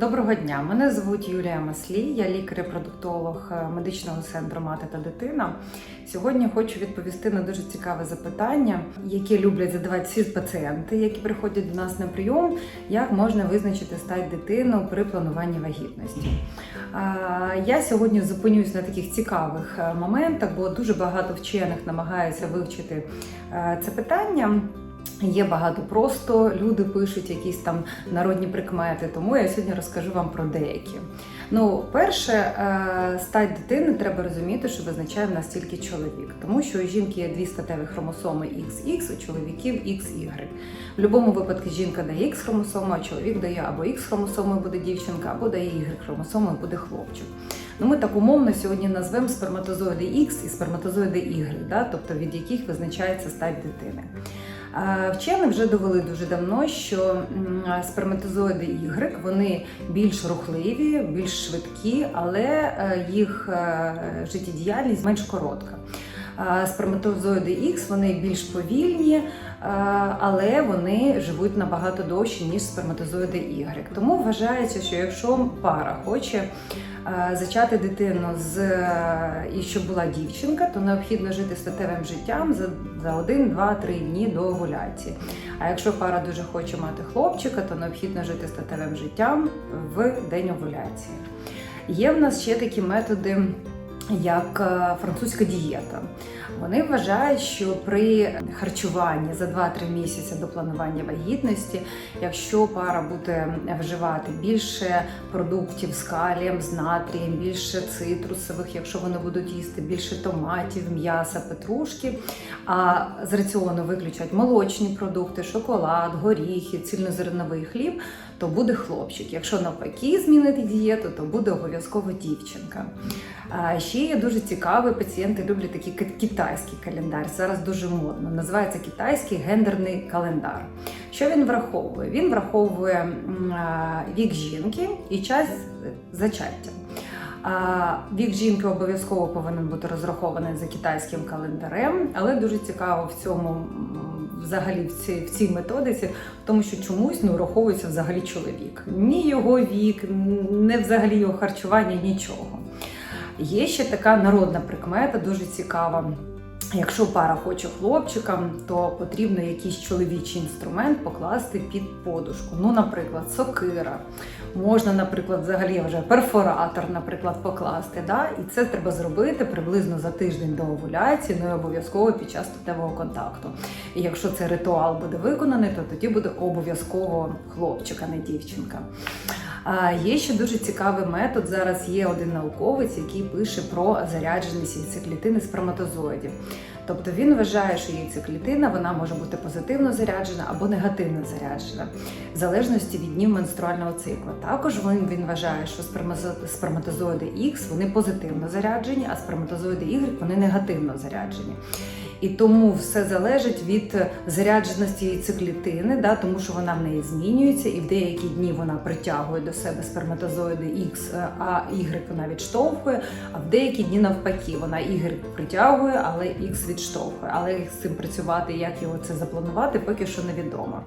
Доброго дня, мене звуть Юлія Маслій, я лікар-репродуктолог е, медичного центру Мати та дитина. Сьогодні хочу відповісти на дуже цікаве запитання, яке люблять задавати всі пацієнти, які приходять до нас на прийом, як можна визначити стать дитини при плануванні вагітності. Я сьогодні зупинюсь на таких цікавих е, моментах, бо дуже багато вчених намагаються вивчити е, це питання. Є багато просто люди пишуть якісь там народні прикмети, тому я сьогодні розкажу вам про деякі. Ну, перше, е, стать дитини треба розуміти, що визначає в нас тільки чоловік, тому що у жінки є дві статеві хромосоми XX, у чоловіків XY. В будь-якому випадку жінка дає X хромосому, а чоловік дає або X хромосомою буде дівчинка, або дає Y хромосомою буде хлопчик. Ну, ми так умовно сьогодні назвемо сперматозоїди X і сперматозоїди Y, да? тобто від яких визначається стать дитини. А Вчені вже довели дуже давно, що сперматозоїди Y вони більш рухливі, більш швидкі, але е, їх е, життєдіяльність менш коротка. Сперматозоїди X вони більш повільні, е, але вони живуть набагато довше, ніж сперматозоїди Y. Тому вважається, що якщо пара хоче е, зачати дитину з е, і щоб була дівчинка, то необхідно жити статевим життям за, за 1, 2, 3 дні до овуляції. А якщо пара дуже хоче мати хлопчика, то необхідно жити статевим життям в день овуляції. Є в нас ще такі методи, як е, французька дієта. Вони вважають, що при харчуванні за 2-3 місяці до планування вагітності, якщо пара буде вживати більше продуктів з калієм, з натрієм, більше цитрусових, якщо вони будуть їсти більше томатів, м'яса, петрушки, а з раціону виключать молочні продукти, шоколад, горіхи, цільнозерновий хліб, то буде хлопчик. Якщо навпаки змінити дієту, то буде обов'язково дівчинка. Ще є дуже цікавий, пацієнти люблять такий китайський календар. Зараз дуже модно. Називається китайський гендерний календар. Що він враховує? Він враховує вік жінки і час зачаття. Вік жінки обов'язково повинен бути розрахований за китайським календарем, але дуже цікаво в цьому взагалі в цій, в цій методиці, тому що чомусь не враховується взагалі чоловік. Ні його вік, не взагалі його харчування, нічого. Є ще така народна прикмета, дуже цікава. Якщо пара хоче хлопчика, то потрібно якийсь чоловічий інструмент покласти під подушку. Ну, наприклад, сокира. Можна, наприклад, взагалі вже перфоратор, наприклад, покласти. Да? І це треба зробити приблизно за тиждень до овуляції, ну і обов'язково під час статевого контакту. І якщо цей ритуал буде виконаний, то тоді буде обов'язково хлопчик, а не дівчинка. Є ще дуже цікавий метод. Зараз є один науковець, який пише про зарядженість яйцеклітини сперматозоїдів. Тобто він вважає, що яйцеклітина вона може бути позитивно заряджена або негативно заряджена, в залежності від днів менструального циклу. Також він, він вважає, що сперматозоїди X вони позитивно заряджені, а сперматозоїди Y вони негативно заряджені. І тому все залежить від зарядженості яйцеклітини, да, тому що вона в неї змінюється, і в деякі дні вона притягує до себе сперматозоїди X, а Y вона відштовхує, а в деякі дні навпаки вона Y притягує, але X відштовхує. Але як з цим працювати, як його це запланувати, поки що невідомо.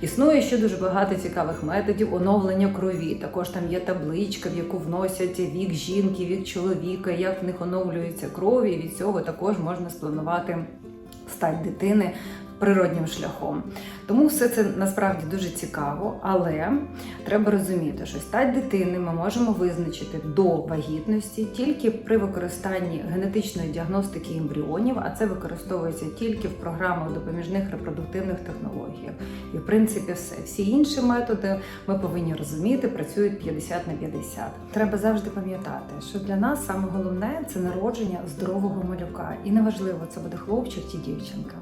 Існує ще дуже багато цікавих методів оновлення крові. Також там є табличка, в яку вносять вік жінки, вік чоловіка, як в них оновлюється кров, і від цього також можна спланувати стать дитини природнім шляхом. Тому все це насправді дуже цікаво, але треба розуміти, що стать дитини ми можемо визначити до вагітності тільки при використанні генетичної діагностики ембріонів, а це використовується тільки в програмах допоміжних репродуктивних технологіях. І в принципі все. Всі інші методи ми повинні розуміти, працюють 50 на 50. Треба завжди пам'ятати, що для нас саме головне це народження здорового малюка. І неважливо, це буде хлопчик чи дівчинка.